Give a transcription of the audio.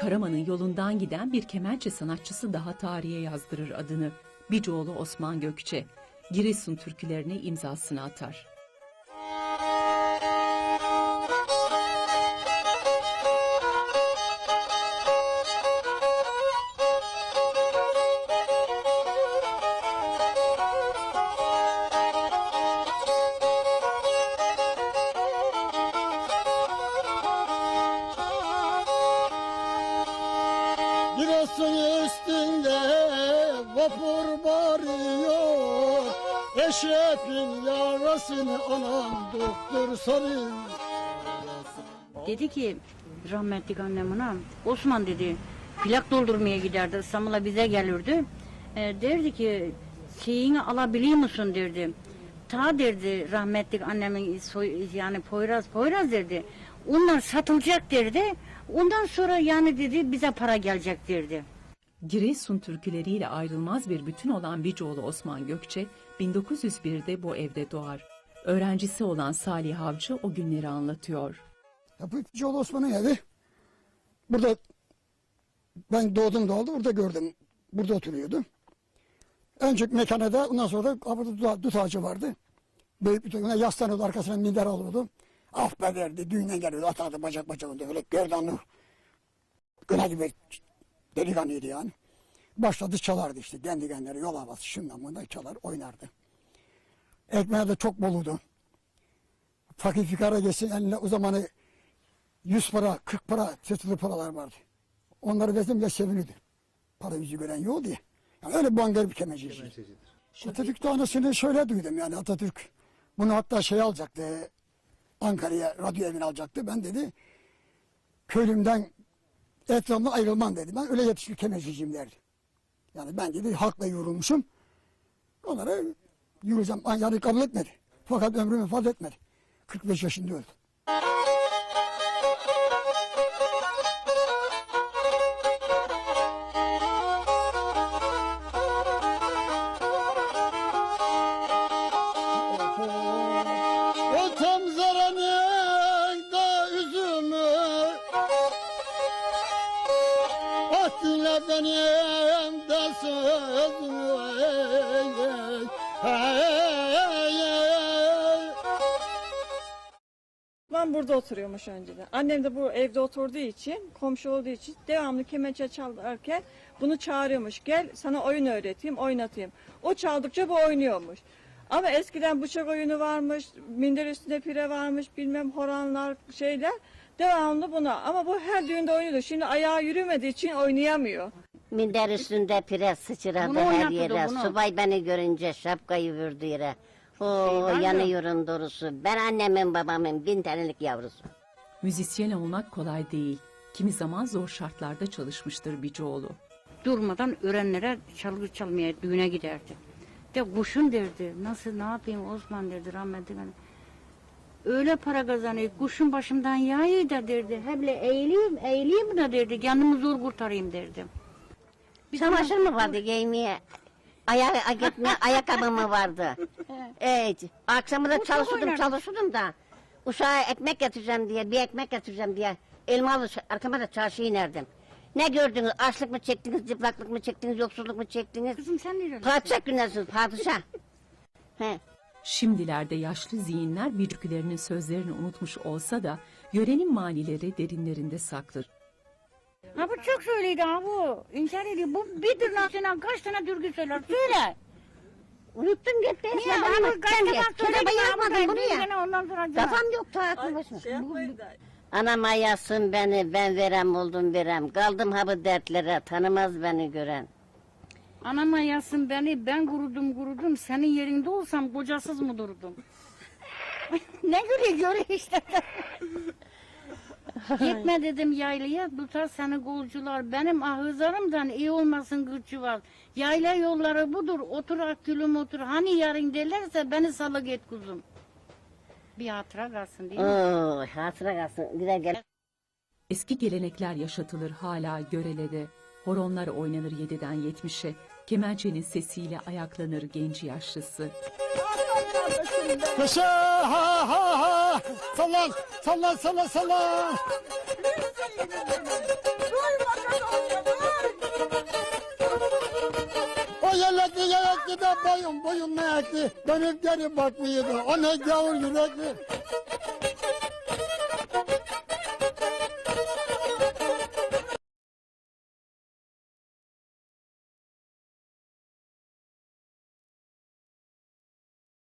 Karaman'ın yolundan giden bir kemençe sanatçısı daha tarihe yazdırır adını. Bicoğlu Osman Gökçe. Giresun türkülerine imzasını atar. Giresun üstünde vapur varıyor Eşrefin yarasını anam doktor sanıyor Dedi ki rahmetlik annem ona Osman dedi plak doldurmaya giderdi İstanbul'a bize gelirdi. E, derdi ki şeyini alabiliyor musun derdi. Ta derdi rahmetlik annemin soy, yani Poyraz Poyraz derdi. Onlar satılacak derdi. Ondan sonra yani dedi bize para gelecek derdi. Giresun türküleriyle ayrılmaz bir bütün olan Bicoğlu Osman Gökçe 1901'de bu evde doğar. Öğrencisi olan Salih Avcı o günleri anlatıyor. Yapıcıoğlu Osman'ın evi burada ben doğdum doğdu burada gördüm burada oturuyordu. Önceki mekanada ondan sonra da burada dut, ağacı vardı. Büyük bir tane yaslanıyordu arkasına minder alıyordu. Derdi düğünden geliyordu atardı bacak bacağında öyle gerdanlı. Gına gibi delikanlıydı yani. Başladı çalardı işte kendi kendine yol havası şundan bundan çalar oynardı. Ekmeği de çok boluydu. Fakir fikara geçsin eline o zamanı 100 para, 40 para seçili paralar vardı. Onları verdim bile sevinirdi. Para yüzü gören yok diye. Yani öyle bangar bir kemençeci. Atatürk tanesini şöyle duydum yani Atatürk bunu hatta şey alacaktı. Ankara'ya radyo evini alacaktı. Ben dedi köylümden etrafımdan ayrılmam dedi. Ben öyle yetişmiş kemençeciyim derdi. Yani ben dedi halkla yorulmuşum. Onlara yürüyeceğim. Yani kabul etmedi. Fakat ömrüm vefat etmedi. 45 yaşında öldü. Ben burada oturuyormuş önceden. Annem de bu evde oturduğu için, komşu olduğu için devamlı kemençe çalarken bunu çağırıyormuş. Gel sana oyun öğreteyim, oynatayım. O çaldıkça bu oynuyormuş. Ama eskiden bıçak oyunu varmış, minder üstünde pire varmış, bilmem horanlar, şeyler. Devamlı buna. Ama bu her düğünde oynuyordu. Şimdi ayağı yürümediği için oynayamıyor. Minder üstünde pire sıçradı Bunu her oynatırdı, yere. bunu. Subay beni görünce şapkayı vurdu yere. Oo Şeyden yanıyorum doğrusu. Ben annemin babamın bin tanelik yavrusu. Müzisyen olmak kolay değil. Kimi zaman zor şartlarda çalışmıştır Bicoğlu. Durmadan öğrenlere çalgı çalmaya düğüne giderdi. De kuşun derdi. Nasıl ne yapayım Osman derdi rahmetli. anne. Öyle para kazanıyor. Kuşun başımdan yağıyor da derdi. Heble eğileyim, eğileyim da derdi. Kendimi zor kurtarayım derdi. Çamaşır mı vardı giymeye? Ayak, gitme, ayakkabı mı vardı? Evet. Akşamı da oynardı. çalışıyordum da. Uşağa ekmek getireceğim diye, bir ekmek getireceğim diye. Elmalı arkama da çarşıya inerdim. Ne gördünüz? Açlık mı çektiniz, cıplaklık mı çektiniz, yoksulluk mu çektiniz? Kızım sen nereye? Padişah günlersiniz, padişah. He. Şimdilerde yaşlı zihinler bir türkülerinin sözlerini unutmuş olsa da yörenin manileri derinlerinde saklı. Ha bu çok söyledi ha bu. İnkar ediyor. Bu bir tırnağına kaç tane türkü söyler? Söyle. Unuttum gitti. Niye? Bu kaç Şöyle söyledi. ben yazmadım bunu ya. Ondan sonra Kafam yoktu aklım başına. Şey yapmayın da. Anam ayasın beni, ben verem oldum verem. Kaldım ha bu dertlere, tanımaz beni gören. Anam ayasın beni ben kurudum kurudum. Senin yerinde olsam kocasız mı durdum? ne gülüyor görüyor işte. Gitme dedim yaylaya tutar seni golcular. Benim ahızlarımdan iyi olmasın gırçı var. Yayla yolları budur. Otur ak gülüm otur. Hani yarın derlerse beni salık et kuzum. Bir hatıra kalsın değil mi? Oo, hatıra kalsın. Güzel gel. Eski gelenekler yaşatılır hala Görele'de horonlar oynanır yediden yetmişe, kemençenin sesiyle ayaklanır genç yaşlısı. Yaşa ha ha ha! Sallan, sallan, sallan, sallan! O yelekli yelekli de boyun boyun ne ekti? Dönüp geri bakmıyordu. O ne gavur yürekli.